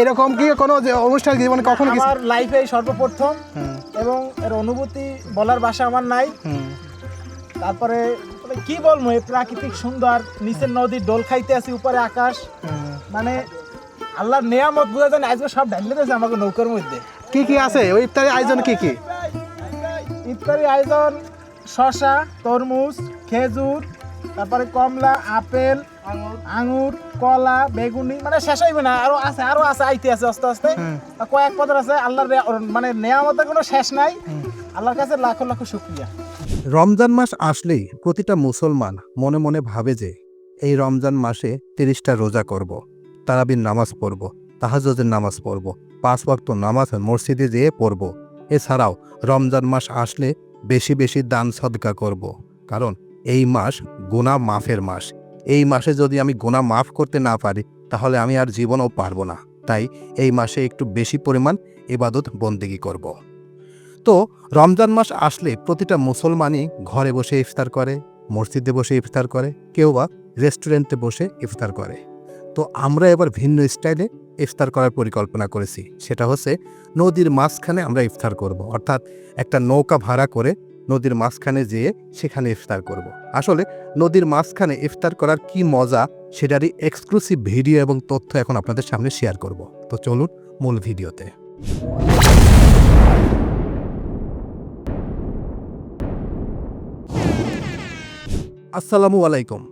এরকম কি কোনো যে অনুষ্ঠান জীবনে কখনো আমার লাইফে সর্বপ্রথম এবং এর অনুভূতি বলার ভাষা আমার নাই। তারপরে মানে কি বলব এই প্রাকৃতিক সুন্দর নিচের নদীর দোল খাইতে আছি উপরে আকাশ। মানে আল্লাহর নেয়ামত বোঝা যায় আজকে সব ঢালিয়ে দিয়েছে আমাকে নৌকার মধ্যে। কি কি আছে? ওই ইফতারি আয়োজন কি কি? ইফতারি আয়োজন শশা তরমুজ খেজুর তারপরে কমলা আপেল আঙুর। কলা বেগুনি মানে শেষ হইবে না। আরও আছে আরও আছে আইতে আছে আস্তে আস্তে। কয়েক পদের আছে আল্লাহর মানে নেয়ামতের কোনো শেষ নাই। আল্লাহর কাছে লাখো লাখো শুক্রিয়া। রমজান মাস আসলেই প্রতিটা মুসলমান মনে মনে ভাবে যে এই রমজান মাসে তিরিশটা রোজা করব। তারাবির নামাজ পড়ব তাহাজের নামাজ পড়ব পাঁচ ওয়াক্ত নামাজ মসজিদে যেয়ে পড়ব। এছাড়াও রমজান মাস আসলে বেশি বেশি দান সদকা করব। কারণ এই মাস গুণা মাফের মাস। এই মাসে যদি আমি গোনা মাফ করতে না পারি, তাহলে আমি আর জীবনও পারব না। তাই এই মাসে একটু বেশি পরিমাণ এবাদত বন্দেগি করব। তো রমজান মাস আসলে প্রতিটা মুসলমানই ঘরে বসে ইফতার করে, মসজিদে বসে ইফতার করে, কেউ বা রেস্টুরেন্টে বসে ইফতার করে। তো আমরা এবার ভিন্ন স্টাইলে ইফতার করার পরিকল্পনা করেছি। সেটা হচ্ছে নদীর মাঝখানে আমরা ইফতার করব। অর্থাৎ একটা নৌকা ভাড়া করে নদীর মাঝখানে যেয়ে সেখানে ইফতার করব। আসলে নদীর মাঝখানে ইফতার করার কি মজা সেটারই এক্সক্লুসিভ ভিডিও এবং তথ্য এখন আপনাদের সামনে শেয়ার করব। তো চলুন মূল ভিডিওতে আসসালামু আলাইকুম।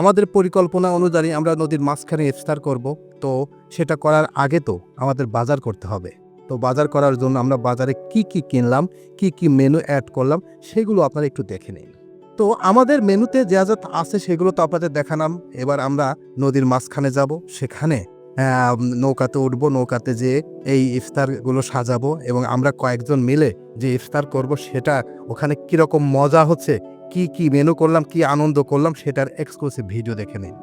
আমাদের পরিকল্পনা অনুযায়ী আমরা নদীর মাঝখানে ইফতার করব, তো সেটা করার আগে তো আমাদের বাজার করতে হবে। তো বাজার করার জন্য আমরা বাজারে কি কি কিনলাম, কি কি মেনু অ্যাড করলাম, সেগুলো আপনারা একটু দেখে নিন। তো আমাদের মেনুতে যা যা আছে সেগুলো তো আপনাদের দেখালাম। এবার আমরা নদীর মাঝখানে যাব। সেখানে নৌকাতে উঠবো। নৌকাতে যে এই ইফতারগুলো সাজাবো এবং আমরা কয়েকজন মিলে যে ইফতার করব সেটা ওখানে কীরকম মজা হচ্ছে, কি কি মেনু করলাম, কি আনন্দ করলাম সেটার এক্সক্লুসিভ ভিডিও দেখে নিন।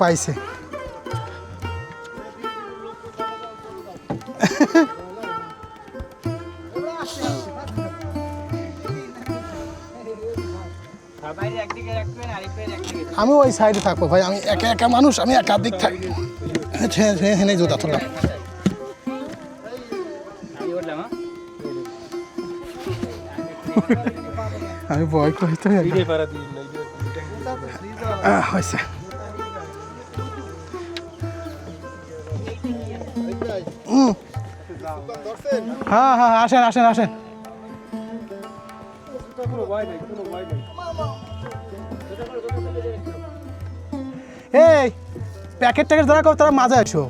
পাইছে আমি ওই সাইডে থাকব ভাই আমি একা একা মানুষ আমি একাধিক থাকি হেনে জোতা তুললাম। আমি ভয় করি তো হয়েছে। হ্যাঁ হ্যাঁ আসেন আসেন আসেন। এই প্যাকেট ট্যাকেট ধরা কর তোরা মাঝে আছো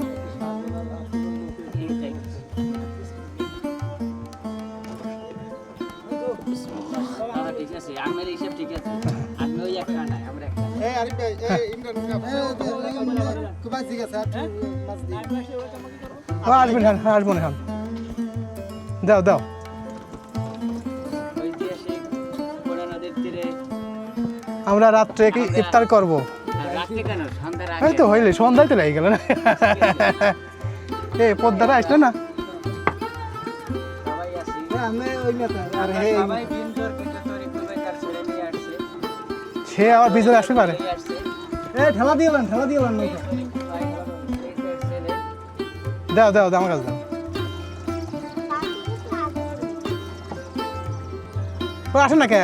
ঠিক আছে আসবেন হ্যাঁ হ্যাঁ আসবেন হ্যাঁ। দাও দাও। আমরা রাত্রে কি ইফতার করব? এই তো হইলে সন্ধ্যায় তো লেগে গেল না? এ পদ্মাটা আসলে না? সে আবার বিজয় আসতে পারে। এ ঠেলা দিয়ে ঠেলা দিয়ে দাও দাও দাও আমার কাছে দাও। ও আসেন না কে?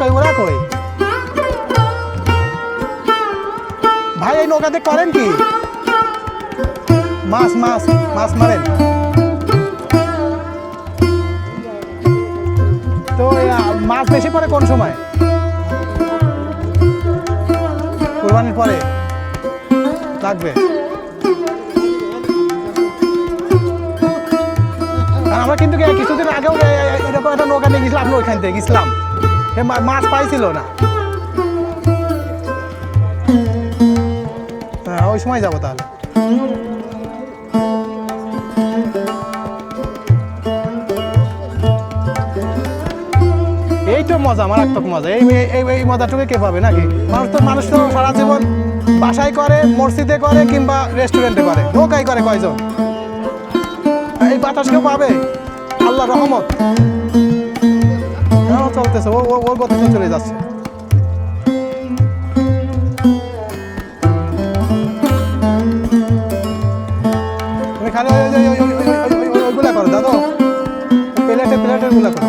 কই, ওরা কই? ভাই, এই নৌকাতে করেন কি? মাছ মাছ মাছ মারেন। কোরবানির পরে লাগবে। আমরা কিন্তু কিছুদিন আগেও এরকম একটা নৌকা নিয়ে গেছিলাম আপনি ওইখান থেকে গেছিলাম। মাছ পাইছিল না। ওই সময় যাব তাহলে। তো মজা, মারাত্মক মজা। এই এই এই মজাটুকু কে পাবে নাকি? মানুষ তো মানুষ তো সারা জীবন বাসায় করে, মসজিদে করে কিংবা রেস্টুরেন্টে করে। নৌকাই করে কয়জন? এই বাতাস কেউ পাবে? আল্লাহ রহমত। হ্যাঁ, চলতেছে। ও ও, ওর গতিতে চলে যাচ্ছে। খালি ওইগুলা করো, দাদা। প্লেটে প্লেটেরগুলা করো।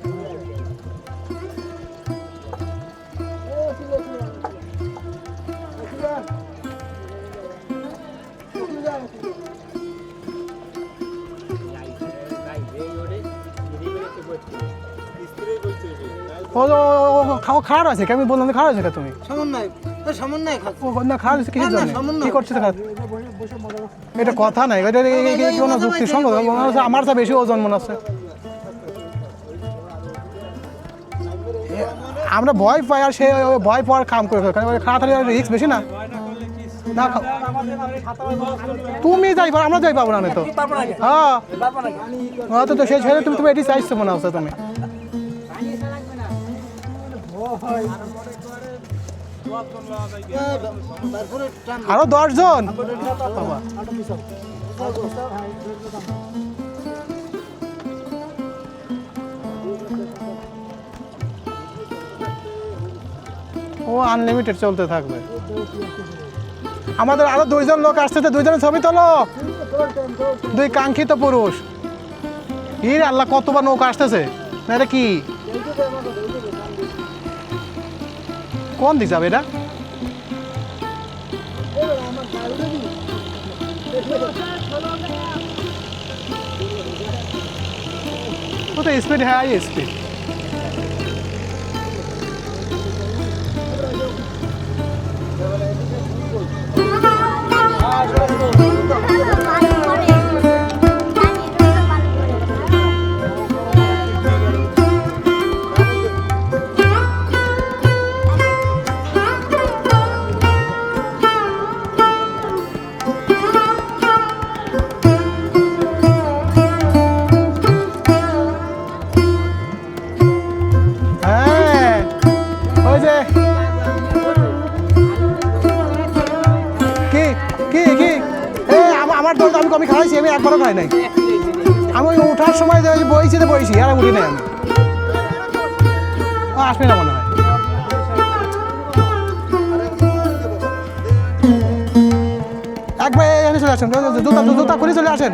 ও খাও আছে আমি বললাম আছে তুমি? সমন্বয়। সমন্বয় ও না খারাপ আছে কিসের না, জন্য? সামান্য। কি করছে এটা কথা নাই। এটা কোনো যুক্তি সঙ্গত মনে হচ্ছে আমার তো বেশি ওজন মনে হচ্ছে। আমরা ভয় পাই আর সে ভয় পাওয়ার কাম করে কারণ খারাপ রিস্ক বেশি না। না তুমি যাইবা আমরা যাই পাবো না তো। হ্যাঁ। হ্যাঁ তো সেই ছেলে তুমি তুমি এটি চাইছো মনে হচ্ছে তুমি। আরও দশজন? ও আনলিমিটেড চলতে থাকবে। আমাদের আরও দুইজন লোক আসতেছে দুইজনের ছবি তোলো। দুই কাঙ্ক্ষিত পুরুষ। হির আল্লাহ, কতবার নৌকা আসতেছে? না, এটা কি? কোন দিক যাবে এটা? স্পিড হাই স্পিড Ah, ওই ওঠার সময় দেখি ওই বইছি আর উঠি নাই আমি। আসবে না মনে হয়। একবার এখানে চলে আসেন, জুতা জুতা করে চলে আসেন।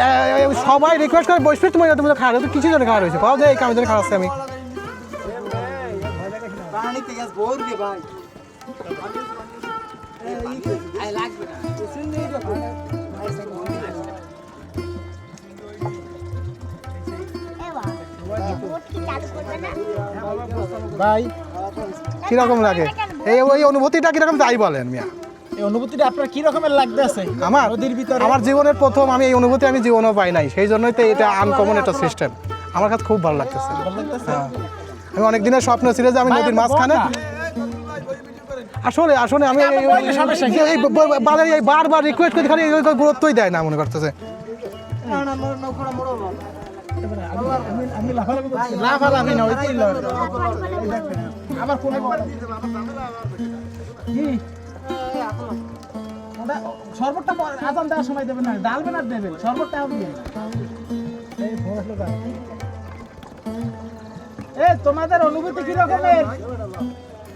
এ, সবাই রিকোয়েস্ট করে বসবে তুমি তুমি খারাপ তো কিছু জন্য খারাপ হয়েছে কাউ যে এই কামের জন্য খারাপ আমি। ভাই কীরকম লাগে? এই ওই অনুভূতিটা কীরকম তাই বলেন মিয়া। এই অনুভূতিটা আপনার কি রকমের লাগতেছে আমার? নদীর ভিতরে? আমার জীবনের প্রথম আমি এই অনুভূতি আমি জীবনেও পাই নাই। সেই জন্যই তো এটা আনকমন একটা সিস্টেম আমার কাছে খুব ভালো লাগতেছে। হ্যাঁ। আমি অনেক দিনের স্বপ্ন ছিল যে আমি নদীর মাঝখানে আসলে আসলে আমি এই- কি? এই বারবার রিকোয়েস্ট করে খালি গুরুত্বই দেয় না মনে করতেছে। আমার শরবতটা পরে- আজান দেওয়ার সময় দেবেন না ডালবেন আর দেবেন শরবতটা হবে? এ তোমাদের অনুভূতি কি রকমের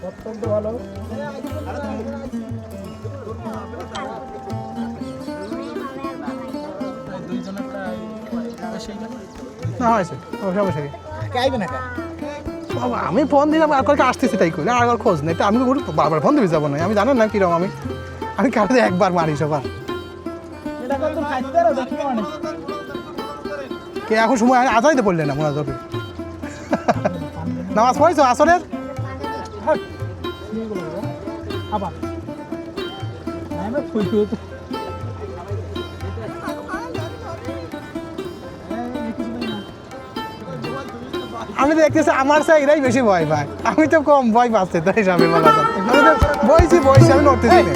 অত্যন্ত ভালো। না হয়েছে। সমস্যা কি? আইবে না আমি ফোন দিলাম আর কালকে আসতেছি তাই করি আর খোঁজ নেই তো আমি বারবার ফোন দিবি যাব না আমি জানেন না কীরকম আমি আমি কালকে একবার মারি সবার মানে কে এখন সময় আজাইতে পড়লে না মনে হবে নামাজ পড়েছো আসরের আবার আমি দেখতেছি আমার চাই এরাই বেশি ভয় পায়। আমি তো কম ভয় পাচ্ছি, তাই আমি বলা বইছি বইছি, আমি নড়তেছি না।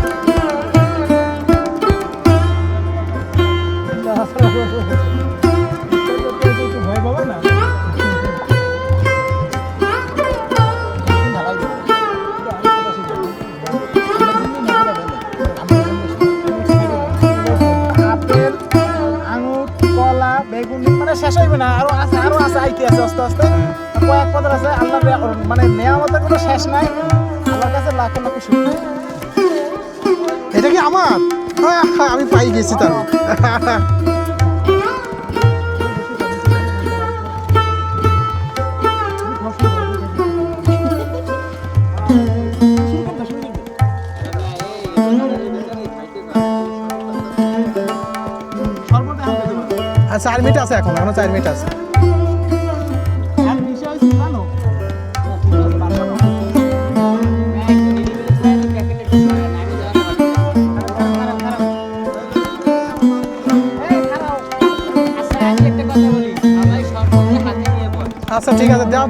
আছে আল্লাহ মানে নেয়ামতের কোনো শেষ নাই। আল্লাহর কাছে লাখ লাখ শুক্র এটা কি আমার? আহ, আমি পাই গেছি তার। হবে চার মিনিট আছে এখন এখনও চার মিনিট আছে।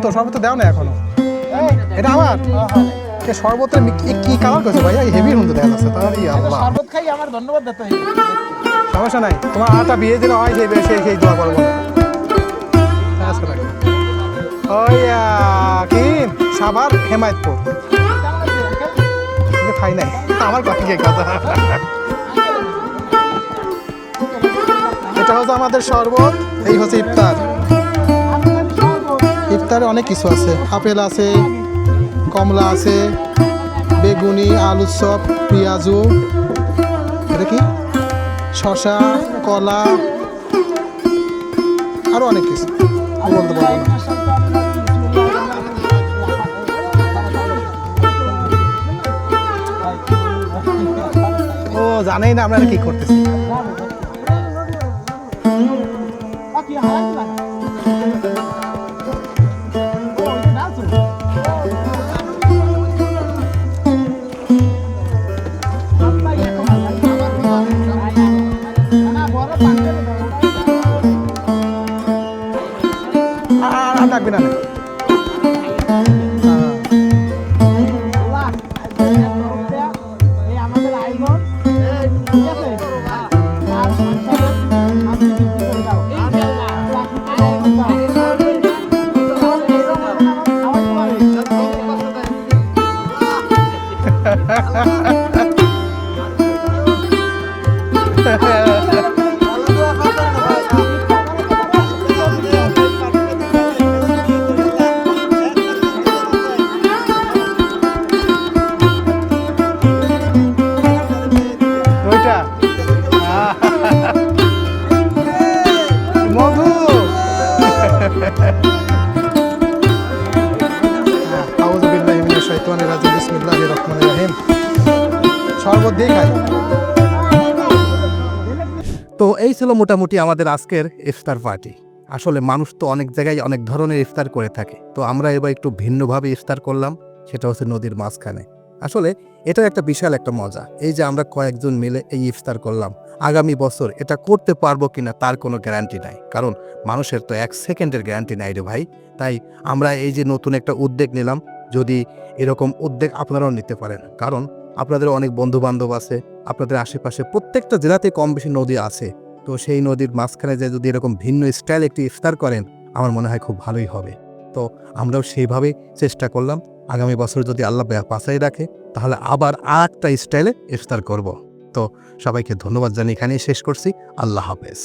দাও তো শরবত দাও না এখনও। এটা আমার? এ শরবতের কি- কি কালার করেছে ভাই? হেভি হুন্দু দেখা যাচ্ছে। তাহলে আল্লাহ শরবত খাই আমার ধন্যবাদ দিতে সমস্যা নাই। তোমার আটা বিয়ে দিলে হয় সেই সেই সেই দোয়া করব না আচ্ছা, রাখো। ওই আহ, কি? সাভার হেমায়তপুর। খাই নাই। আমার কথা কি কথা এটা হচ্ছে আমাদের শরবত এই হচ্ছে ইফতার। ইফতারে অনেক কিছু আছে। আপেল আছে, কমলা আছে, বেগুনি আলুর চপ, পেঁয়াজু। এটা কি? শশা কলা, আরও অনেক কিছু। বলতে পারব না। জানেই না আমরা কি করতেছি। তো এই ছিল মোটামুটি আমাদের আজকের ইফতার পার্টি। আসলে মানুষ তো অনেক জায়গায় অনেক ধরনের ইফতার করে থাকে। তো আমরা এবার একটু ভিন্নভাবে ইফতার করলাম, সেটা হচ্ছে নদীর মাঝখানে। আসলে এটা একটা বিশাল একটা মজা। এই যে আমরা কয়েকজন মিলে এই ইফতার করলাম, আগামী বছর এটা করতে পারব কিনা তার কোনো গ্যারান্টি নাই। কারণ মানুষের তো এক সেকেন্ডের গ্যারান্টি নাই রে ভাই। তাই আমরা এই যে নতুন একটা উদ্যোগ নিলাম, যদি এরকম উদ্যোগ আপনারাও নিতে পারেন। কারণ আপনাদের অনেক বন্ধু বান্ধব আছে আপনাদের আশেপাশে প্রত্যেকটা জেলাতে কম বেশি নদী আছে। তো সেই নদীর মাঝখানে যে যদি এরকম ভিন্ন স্টাইল একটি ইফতার করেন, আমার মনে হয় খুব ভালোই হবে। তো আমরাও সেইভাবে চেষ্টা করলাম। আগামী বছর যদি আল্লাহ পাশাই রাখে, তাহলে আবার আর একটা স্টাইলে ইফতার করব। তো সবাইকে ধন্যবাদ জানিয়ে এখানেই শেষ করছি। আল্লাহ হাফেজ।